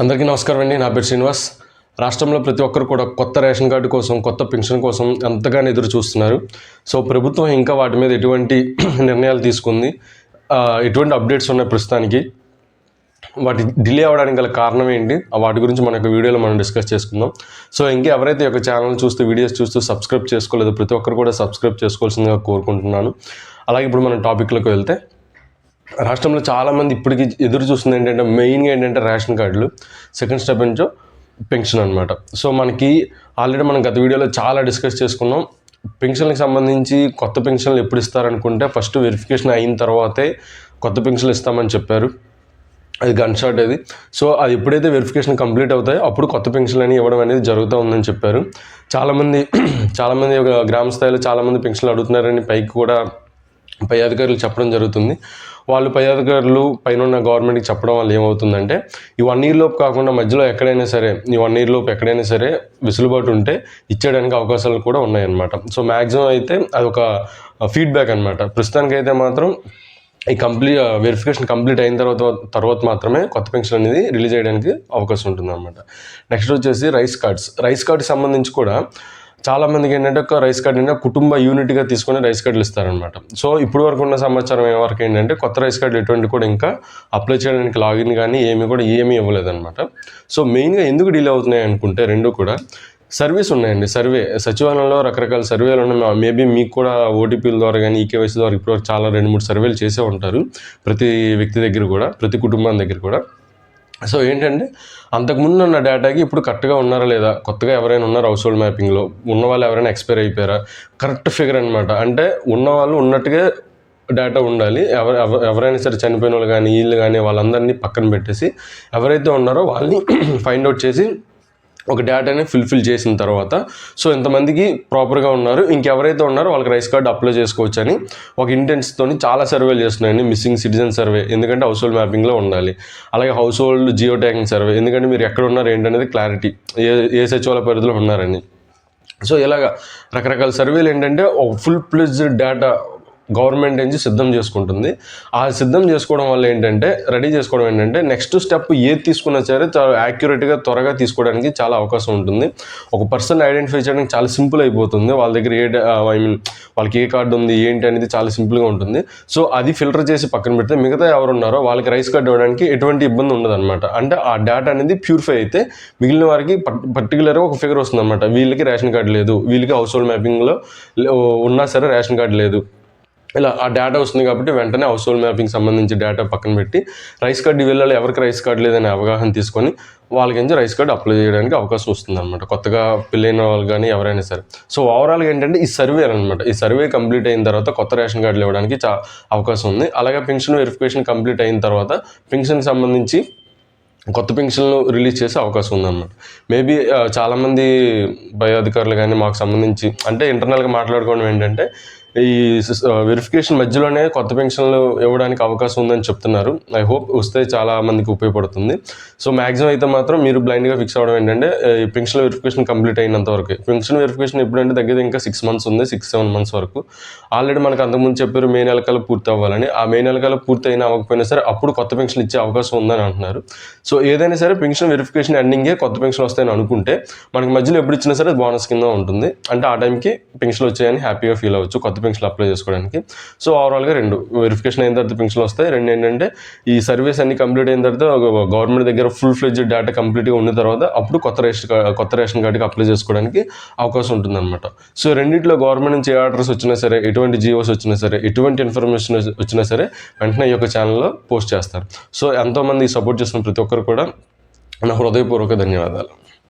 అందరికీ నమస్కారం అండి. నా పేరు శ్రీనివాస్. రాష్ట్రంలో ప్రతి ఒక్కరు కూడా కొత్త రేషన్ కార్డు కోసం కొత్త పెన్షన్ కోసం ఎంతగానో ఎదురు చూస్తున్నారు. సో ప్రభుత్వం ఇంకా వాటి మీద ఎటువంటి నిర్ణయాలు తీసుకుంది. ఎటువంటి అప్డేట్స్ ఉన్నాయి ప్రస్తుతానికి? వాటి డిలే అవ్వడానికి గల కారణం ఏంటి? ఆ వాటి గురించి మన యొక్క వీడియోలో మనం డిస్కస్ చేసుకుందాం. సో ఇంకా ఎవరైతే యొక్క ఛానల్ చూస్తూ వీడియోస్ చూస్తూ సబ్స్క్రైబ్ చేసుకోలేదు ప్రతి ఒక్కరు కూడా సబ్స్క్రైబ్ చేసుకోవాల్సిందిగా కోరుకుంటున్నాను. అలాగే ఇప్పుడు మనం టాపిక్లోకి వెళ్తే రాష్ట్రంలో చాలామంది ఇప్పటికి ఎదురు చూస్తుంది ఏంటంటే మెయిన్గా ఏంటంటే రేషన్ కార్డులు సెకండ్ స్టెప్ నుంచో పెన్షన్ అనమాట సో మనకి ఆల్రెడీ మనం గత వీడియోలో చాలా డిస్కస్ చేసుకున్నాం. పెన్షన్లకు సంబంధించి కొత్త పెన్షన్లు ఎప్పుడు ఇస్తారనుకుంటే ఫస్ట్ వెరిఫికేషన్ అయిన తర్వాతే కొత్త పెన్షన్లు ఇస్తామని చెప్పారు. అది గన్ షాట్ అది. సో అది ఎప్పుడైతే వెరిఫికేషన్ కంప్లీట్ అవుతాయో అప్పుడు కొత్త పెన్షన్లు అని ఇవ్వడం అనేది జరుగుతూ ఉందని చెప్పారు. చాలామంది చాలామంది ఒక గ్రామ స్థాయిలో చాలామంది పెన్షన్లు అడుగుతున్నారని పైకి కూడా పై అధికారులు చెప్పడం జరుగుతుంది. వాళ్ళు పై అధికారులు పైన ఉన్న గవర్నమెంట్కి చెప్పడం వల్ల ఏమవుతుందంటే ఈ వన్ ఇయర్ లోపు కాకుండా మధ్యలో ఎక్కడైనా సరే ఈ వన్ ఇయర్ లోపు ఎక్కడైనా సరే వెసులుబాటు ఉంటే ఇచ్చేయడానికి అవకాశాలు కూడా ఉన్నాయన్నమాట. సో మ్యాక్సిమం అయితే అదొక ఫీడ్బ్యాక్ అనమాట ప్రస్తుతానికి అయితే మాత్రం ఈ కంప్లీట్ వెరిఫికేషన్ కంప్లీట్ అయిన తర్వాత తర్వాత మాత్రమే కొత్త పెన్షన్ అనేది రిలీజ్ చేయడానికి అవకాశం ఉంటుంది అనమాట నెక్స్ట్ వచ్చేసి రైస్ కార్డ్స్ రైస్ కార్డ్కి సంబంధించి కూడా చాలా మందికి ఏంటంటే ఒక రైస్ కార్డ్ ఏంటంటే కుటుంబ యూనిట్గా తీసుకొని రైస్ కార్డులు ఇస్తారనమాట సో ఇప్పుడు వరకు ఉన్న సమాచారం వరకు ఏంటంటే కొత్త రైస్ కార్డు ఎటువంటి కూడా ఇంకా అప్లై చేయడానికి లాగిన్ కానీ ఏమి కూడా ఏమీ ఇవ్వలేదన్నమాట. సో మెయిన్గా ఎందుకు డిలే అవుతున్నాయి అనుకుంటే రెండు కూడా. సర్వీస్ ఉన్నాయండి. సర్వే సచివాలయంలో రకరకాల సర్వేలు ఉన్నాయి. మేబీ మీకు కూడా ఓటీపీల ద్వారా కానీ ఈకేవైసీ ద్వారా ఇప్పటివరకు చాలా రెండు మూడు సర్వేలు చేసే ఉంటారు. ప్రతి వ్యక్తి దగ్గర కూడా ప్రతి కుటుంబం దగ్గర కూడా. సో ఏంటంటే అంతకుముందు ఉన్న డేటాకి ఇప్పుడు కరెక్ట్గా ఉన్నారా లేదా? కొత్తగా ఎవరైనా ఉన్నారు హౌస్ హోల్డ్ మ్యాపింగ్లో? ఉన్న వాళ్ళు ఎవరైనా ఎక్స్పైర్ అయిపోయారా? కరెక్ట్ ఫిగర్ అనమాట అంటే ఉన్న వాళ్ళు ఉన్నట్టుగా డేటా ఉండాలి. ఎవరు ఎవ- ఎవరైనా సరే చనిపోయిన వాళ్ళు కానీ వీళ్ళు కానీ వాళ్ళందరినీ పక్కన పెట్టేసి ఎవరైతే ఉన్నారో వాళ్ళని ఫైండ్ అవుట్ చేసి ఒక డేటాని ఫుల్ఫిల్ చేసిన తర్వాత సో ఇంతమందికి ప్రాపర్గా ఉన్నారు ఇంకెవరైతే ఉన్నారో వాళ్ళకి రైస్ కార్డు అప్లై చేసుకోవచ్చు అని ఒక ఇంటెన్స్తో చాలా సర్వేలు చేస్తున్నాయండి. మిస్సింగ్ సిటిజన్ సర్వే ఎందుకంటే హౌస్ హోల్డ్ మ్యాపింగ్లో ఉండాలి. అలాగే house hold geo tagging survey ఎందుకంటే మీరు ఎక్కడ ఉన్నారు ఏంటనేది క్లారిటీ ఏ ఏ సచివాలయ పరిధిలో ఉన్నారని. సో ఇలాగ రకరకాల సర్వేలు ఏంటంటే ఒక ఫుల్ ప్లెజ్ డేటా గవర్నమెంట్ నుంచి సిద్ధం చేసుకుంటుంది. ఆ సిద్ధం చేసుకోవడం వల్ల ఏంటంటే రెడీ చేసుకోవడం ఏంటంటే నెక్స్ట్ స్టెప్ ఏది తీసుకున్నా సరే చాలా యాక్యురేట్గా త్వరగా తీసుకోవడానికి చాలా అవకాశం ఉంటుంది. ఒక పర్సన్ ఐడెంటిఫై చేయడానికి చాలా సింపుల్ అయిపోతుంది. వాళ్ళ దగ్గర ఏ ఐ మీన్ వాళ్ళకి ఏ కార్డు ఉంది ఏంటి అనేది చాలా సింపుల్గా ఉంటుంది. సో అది ఫిల్టర్ చేసి పక్కన పెడితే మిగతా ఎవరు ఉన్నారో వాళ్ళకి రైస్ కార్డు ఇవ్వడానికి ఎటువంటి ఇబ్బంది ఉండదు అనమాట అంటే ఆ డేటా అనేది ప్యూరిఫై అయితే మిగిలిన వారికి పర్టికులర్గా ఒక ఫిగర్ వస్తుంది అనమాట వీళ్ళకి రేషన్ కార్డు లేదు. వీళ్ళకి హౌస్ హోల్డ్ మ్యాపింగ్లో ఉన్నా సరే రేషన్ కార్డు లేదు. ఇలా ఆ డేటా వస్తుంది కాబట్టి వెంటనే హౌస్ హోల్డ్ మ్యాపింగ్ సంబంధించి డేటా పక్కన పెట్టి రైస్ కార్డు వీళ్ళలో ఎవరికి రైస్ కార్డు లేదనే అవగాహన తీసుకొని వాళ్ళకి నుంచి రైస్ కార్డు అప్లై చేయడానికి అవకాశం వస్తుంది అనమాట కొత్తగా పెళ్ళైన వాళ్ళు కానీ ఎవరైనా సరే. సో ఓవరాల్గా ఏంటంటే ఈ సర్వే అనమాట ఈ సర్వే కంప్లీట్ అయిన తర్వాత కొత్త రేషన్ కార్డులు ఇవ్వడానికి చా అవకాశం ఉంది. అలాగే పెన్షన్ వెరిఫికేషన్ కంప్లీట్ అయిన తర్వాత పెన్షన్కి సంబంధించి కొత్త పెన్షన్లు రిలీజ్ చేసే అవకాశం ఉందన్నమాట. మేబీ చాలామంది పై అధికారులు కానీ మాకు సంబంధించి అంటే ఇంటర్నల్గా మాట్లాడుకోవడం ఏంటంటే ఈ వెరిఫికేషన్ మధ్యలోనే కొత్త పెన్షన్లు ఇవ్వడానికి అవకాశం ఉందని చెప్తున్నారు. ఐ హోప్ వస్తే చాలా మందికి ఉపయోగపడుతుంది. సో మ్యాక్సిమం అయితే మాత్రం మీరు బ్లైండ్గా ఫిక్స్ అవ్వడం ఏంటంటే ఈ పెన్షన్ వెరిఫికేషన్ కంప్లీట్ అయినంత వరకు. పెన్షన్ వెరిఫికేషన్ ఎప్పుడంటే దగ్గర ఇంకా సిక్స్ మంత్స్ ఉంది సిక్స్ సెవెన్ మంత్స్ వరకు. ఆల్రెడీ మనకు అంతకుముందు చెప్పారు మే నెల పూర్తి అవ్వాలని. ఆ మే నెల పూర్తి అయినా అవ్వకపోయినా సరే అప్పుడు కొత్త పెన్షన్ ఇచ్చే అవకాశం ఉందని అంటున్నారు. సో ఏదైనా సరే పెన్షన్ వెరిఫికేషన్ ఎండింగే కొత్త పెన్షన్ వస్తాయని అనుకుంటే మనకి మధ్యలో ఎప్పుడు ఇచ్చినా సరే బోనస్ కింద ఉంటుంది. అంటే ఆ టైంకి పెన్షన్ వచ్చాయని హ్యాపీగా ఫీల్ అవ్వచ్చు. కొత్త పెన్షన్ అప్లై చేసుకోవడానికి. సో ఓవరాల్గా రెండు వెరిఫికేషన్ అయిన తర్వాత పెన్షన్ వస్తాయి. రెండు ఏంటంటే ఈ సర్వీస్ అన్ని కంప్లీట్ అయిన తర్వాత గవర్నమెంట్ దగ్గర ఫుల్ ఫ్లెడ్జ్ డేటా కంప్లీట్గా ఉన్న తర్వాత అప్పుడు కొత్త రేషన్ కొత్త రేషన్ కార్డుకి అప్లై చేసుకోవడానికి అవకాశం ఉంటుందన్నమాట. సో రెండిట్లో గవర్నమెంట్ నుంచి ఏ ఆర్డర్స్ వచ్చినా సరే ఎటువంటి జియోస్ వచ్చినా సరే ఎటువంటి ఇన్ఫర్మేషన్ వచ్చినా సరే వెంటనే ఈ యొక్క ఛానల్లో పోస్ట్ చేస్తారు. సో ఎంతోమంది సపోర్ట్ చేస్తున్న ప్రతి ఒక్కరు కూడా నా హృదయపూర్వక ధన్యవాదాలు.